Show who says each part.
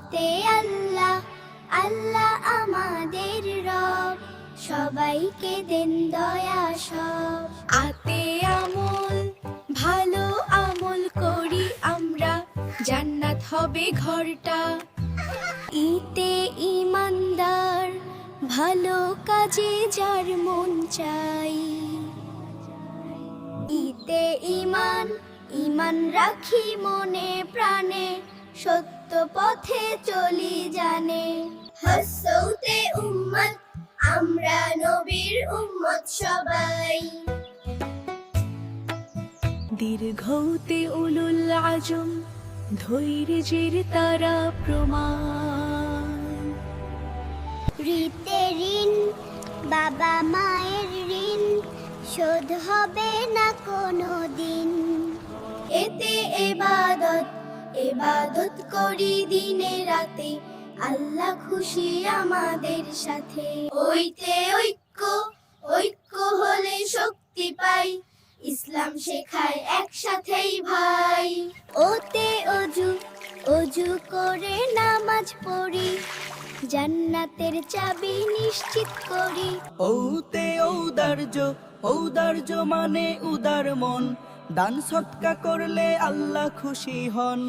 Speaker 1: পথে আল্লাহ আল্লাহ আমাদের রব। সবাইকে দেন দয়া সব।
Speaker 2: আতে আমল, ভালো আমল করি আমরা। জান্নাত হবে ঘরটা।
Speaker 1: ইতে ইমানদার, ভালো কাজে যার মন চাই। ইতে ইমান ইমান রাখি মনে সত্য পথে চলি জানে। হসৌতে উম্মত আমরা নবীর উম্মত সবাই।
Speaker 2: দীর্ঘতে উলুল আজম ধৈর্যের তারা প্রমাণ।
Speaker 1: ঋতে ঋণ বাবা মায়ের ঋণ শোধ হবে না কোনো দিন। এবাদত করি দিনে রাতে, আল্লাহ খুশি আমাদের সাথে। ওইতে ঐক্য ঐক্য হলে শক্তি পাই, ইসলাম শেখায় একসাথেই ভাই। ওতে অজু অজু করে নামাজ পড়ি, জান্নাতের চাবি নিশ্চিত করি।
Speaker 3: ওতে ঔদার্য ঔদার্য মানে উদার মন দান সৎকা করলে আল্লাহ খুশি হন।